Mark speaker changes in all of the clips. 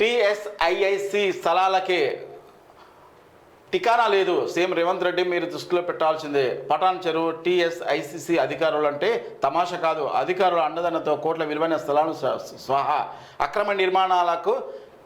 Speaker 1: TSIIC స్థలాలకి టికానా లేదు. CM Revanth Reddy మీరు దృష్టిలో పెట్టాల్సిందే. పటాన్ చెరువు టిఎస్ఐసిసి అధికారులు అంటే తమాషా కాదు. అధికారుల అండదండతో కోట్ల విలువైన స్థలాలను స్వహా. అక్రమ నిర్మాణాలకు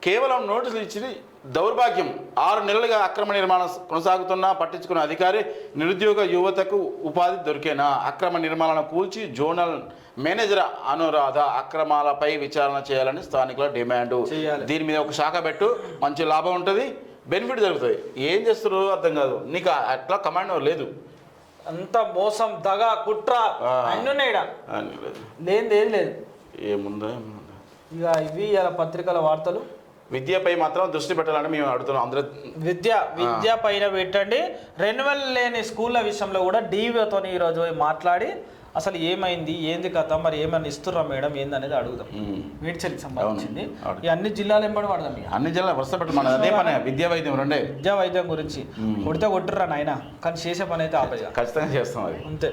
Speaker 1: కేవలం నోటీసులు ఇచ్చి దౌర్భాగ్యం. ఆరు నెలలుగా అక్రమ నిర్మాణం కొనసాగుతున్నా పట్టించుకున్న అధికారి నిరుద్యోగ యువతకు ఉపాధి దొరికేనా? అక్రమ నిర్మాణాలను కూల్చి జోనల్ మేనేజర్ అనురాధ అక్రమాలపై విచారణ చేయాలని స్థానికుల డిమాండ్. దీని మీద ఒక శాఖ పెట్టు మంచి లాభం ఉంటుంది బెనిఫిట్ జరుగుతుంది. ఏం చేస్తారు అర్థం కాదు. నీకు అట్లా కమాండ్ లేదు.
Speaker 2: అంత మోసం దగ కుట్ర. అన్నీ ఉన్నాయి
Speaker 1: లేదు.
Speaker 2: లేదు.
Speaker 1: ఏముందో ఏముందో.
Speaker 2: ఇక ఇవి ఇలా పత్రికల వార్తలు.
Speaker 1: విద్యపై మాత్రం దృష్టి పెట్టాలని మేము అడుగుతున్నాం. అందరూ
Speaker 2: విద్య విద్య పైన పెట్టండి. రెన్యువల్ లేని స్కూళ్ళ విషయంలో కూడా డీవీతో ఈరోజు మాట్లాడి అసలు ఏమైంది? ఏంది కథ? మరి ఏమైనా ఇస్తుర్రా మేడం? ఏంది అనేది అడుగుదాం
Speaker 1: ఉమ్.
Speaker 2: మేడ్చల్కి సంబంధించింది. ఈ అన్ని జిల్లాలు ఎంబడి ఇక?
Speaker 1: అన్ని జిల్లా వరుస పెట్టు మన అదే పని విద్యా వైద్యం రెండే.
Speaker 2: విద్యా వైద్యం గురించి. కొడితే కొట్టుర్రా నాయన? కానీ చేసే పని అయితే ఆపేయ.
Speaker 1: ఖచ్చితంగా చేస్తాం అది.
Speaker 2: అంతే.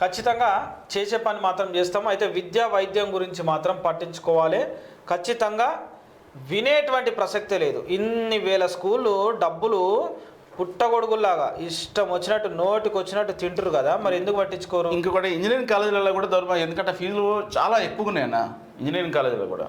Speaker 2: ఖచ్చితంగా చేసే పని మాత్రం చేస్తాము. అయితే విద్యా వైద్యం గురించి మాత్రం పట్టించుకోవాలి. ఖచ్చితంగా వినేటువంటి ప్రసక్తే లేదు. ఇన్ని వేల స్కూళ్ళు డబ్బులు పుట్టగొడుగుల్లాగా ఇష్టం వచ్చినట్టు నోటికి వచ్చినట్టు తింటురు కదా. మరి ఎందుకు పట్టించుకోరు?
Speaker 1: ఇంకొకటి ఇంజనీరింగ్ కాలేజీలలో కూడా దౌర్భాగ్యం. ఎందుకంటే ఫీజులు చాలా ఎక్కువగా ఉన్నాయన్న. ఇంజనీరింగ్ కాలేజీలో కూడా.